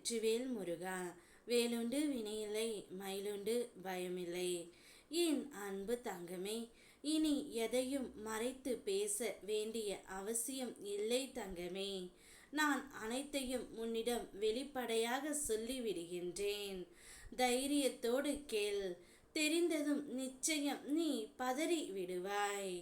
வெற்றிவேல் முருகா வேலுண்டு வினையில்லை மயிலுண்டு பயமில்லை. என் அன்பு தங்கமே இனி எதையும் மறைத்து பேச வேண்டிய அவசியம் இல்லை தங்கமே. நான் அனைத்தையும் உன்னிடம் வெளிப்படையாக சொல்லிவிடுகின்றேன். தைரியத்தோடு கேள் தெரிந்ததும் நிச்சயம் நீ பதறி விடுவாய்.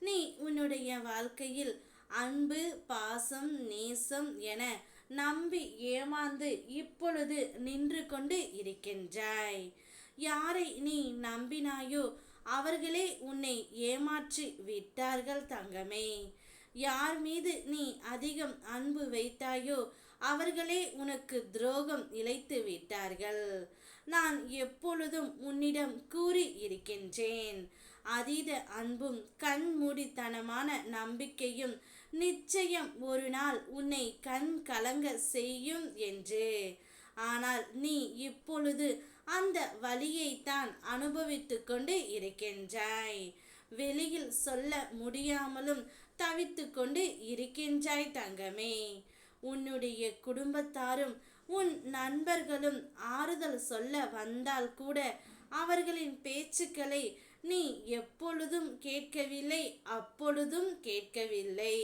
நீ உன்னுடைய வாழ்க்கையில் அன்பு பாசம் நேசம் என நம்பி ஏமாந்து இப்பொழுது நின்று கொண்டு இருக்கின்றாய். யாரை நீ நம்பினாயோ அவர்களே உன்னை ஏமாற்றி விட்டார்கள் தங்கமே. யார் மீது நீ அதிகம் அன்பு வைத்தாயோ அவர்களே உனக்கு துரோகம் இழைத்து விட்டார்கள். நான் எப்பொழுதும் உன்னிடம் கூறி இருக்கின்றேன். அதீத அன்பும் கண்மூடித்தனமான நம்பிக்கையும் நிச்சயம் ஒரு நாள் உன்னை கண் கலங்க செய்யும் என்று. ஆனால் நீ இப்பொழுது அந்த வழியைத்தான் அனுபவித்து கொண்டு இருக்கின்றாய். வெளியில் சொல்ல முடியாமலும் தவித்து கொண்டு இருக்கின்றாய் தங்கமே. உன்னுடைய குடும்பத்தாரும் உன் நண்பர்களும் ஆறுதல் சொல்ல வந்தால் கூட அவர்களின் பேச்சுக்களை நீ எப்பொழுதும் கேட்கவில்லை அப்பொழுதும் கேட்கவில்லை.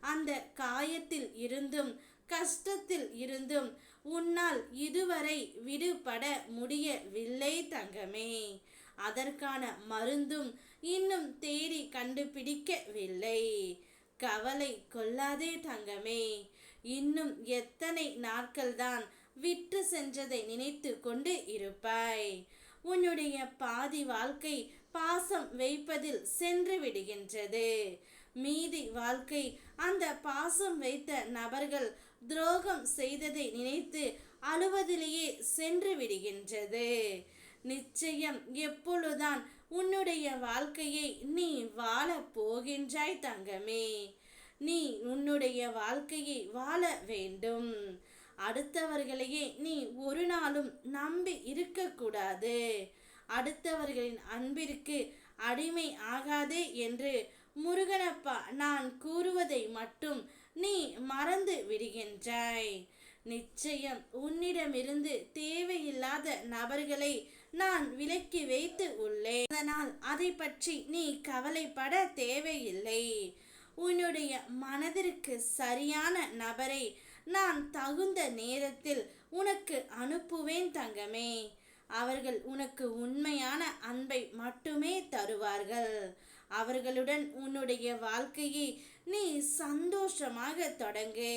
அந்த காயத்தில் இருந்தும் கஷ்டத்தில் இருந்தும் உன்னால் இதுவரை விடுபட முடியவில்லை தங்கமே. அதற்கான மருந்தும் இன்னும் தேடி கண்டுபிடிக்கவில்லை. கவலை கொள்ளாதே தங்கமே. இன்னும் எத்தனை நாட்கள்தான் விட்டு சென்றதை நினைத்து கொண்டு இருப்பாய். உன்னுடைய பாதி வாழ்க்கை பாசம் வைப்பதில் சென்று விடுகின்றது. மீதி வாழ்க்கை அந்த பாசம் வைத்த நபர்கள் துரோகம் செய்ததை நினைத்து அழுவதிலேயே சென்று விடுகின்றது. நிச்சயம் எப்பொழுதுதான் உன்னுடைய வாழ்க்கையை நீ வாழ போகின்றாய் தங்கமே. நீ உன்னுடைய வாழ்க்கையை வாழ வேண்டும். அடுத்தவர்களையே நீ ஒரு நாளும் நம்பி இருக்கக்கூடாது. அடுத்தவர்களின் அன்பிற்கு அடிமை ஆகாதே என்று முருகனப்பா நான் கூறுவதை மட்டும் நீ மறந்து விடுகின்றாய். நிச்சயம் உன்னிடமிருந்து தேவையில்லாத நபர்களை நான் விலக்கி வைத்து உள்ளேன். அதனால் அதை பற்றி நீ கவலைப்பட தேவையில்லை. உன்னுடைய மனதிற்கு சரியான நபரை நான் தகுந்த நேரத்தில் உனக்கு அனுப்புவேன் தங்கமே. அவர்கள் உனக்கு உண்மையான அன்பை மட்டுமே தருவார்கள். அவர்களுடன் உன்னுடைய வாழ்க்கையை நீ சந்தோஷமாக தொடங்கு.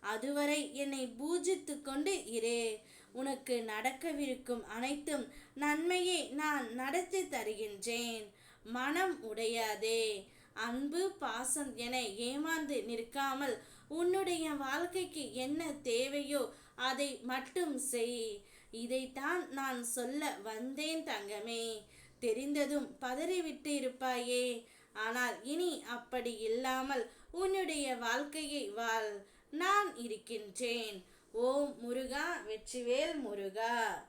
அதுவரை என்னை பூஜித்து கொண்டு இரு. உனக்கு நடக்கவிருக்கும் அனைத்தும் நன்மையை நான் நடத்தி தருகின்றேன். மனம் உடையாதே. அன்பு பாசம் என ஏமாந்து நிற்காமல் உன்னுடைய வாழ்க்கைக்கு என்ன தேவையோ அதை மட்டும் செய். இதைத்தான் நான் சொல்ல வந்தேன் தங்கமே. தெரிந்ததும் பதறிவிட்டு இருப்பாயே. ஆனால் இனி அப்படி இல்லாமல் உன்னுடைய வாழ்க்கையை வாழ். நான் இருக்கின்றேன். ஓம் முருகா வெற்றிவேல் முருகா.